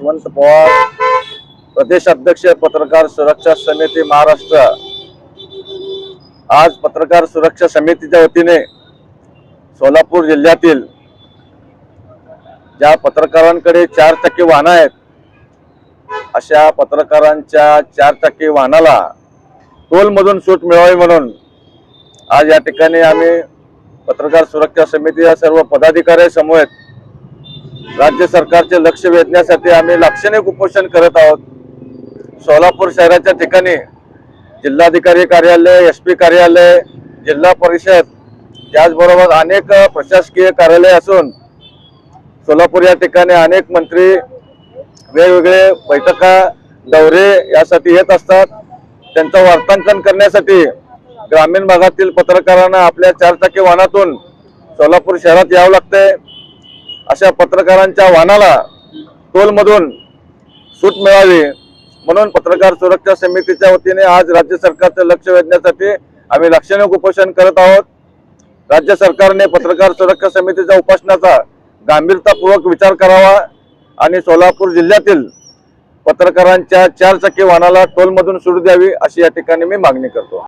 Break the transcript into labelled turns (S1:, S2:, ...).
S1: यशवंत पवार प्रदेश अध्यक्ष पत्रकार सुरक्षा समिती महाराष्ट्र. आज पत्रकार सुरक्षा समितीच्या वतीने सोलापूर जिल्ह्यातील ज्या पत्रकारांकडे चार चाकी वाहनं आहेत अशा पत्रकारांच्या चार चाकी वाहनाला टोलमधून सूट मिळावी म्हणून आज या ठिकाणी आम्ही पत्रकार सुरक्षा समिती या सर्व पदाधिकारी समूह राज्य सरकारचे लक्ष वेधण्यासाठी आम्ही लाक्षणिक उपोषण करत आहोत. सोलापूर शहराच्या ठिकाणी जिल्हाधिकारी कार्यालय एस पी कार्यालय जिल्हा परिषद त्याचबरोबर अनेक प्रशासकीय कार्यालय असून सोलापूर या ठिकाणी अनेक मंत्री वेगवेगळे बैठका दौरे यासाठी येत असतात. त्यांचं वार्तांकन करण्यासाठी ग्रामीण भागातील पत्रकारांना आपल्या चारचाकी वाहनातून सोलापूर शहरात यावं लागतंय. अशा पत्रकारांच्या वाहनाला टोलमधून सूट मिळावी म्हणून पत्रकार सुरक्षा समितीच्या वतीने आज राज्य सरकारचं लक्ष वेधण्यासाठी आम्ही लाक्षणिक उपोषण करत आहोत. राज्य सरकारने पत्रकार सुरक्षा समितीच्या उपासनाचा गांभीरतापूर्वक विचार करावा आणि सोलापूर जिल्ह्यातील पत्रकारांच्या चार चाकी वाहनाला टोलमधून सूट द्यावी अशी या ठिकाणी मी मागणी करतो.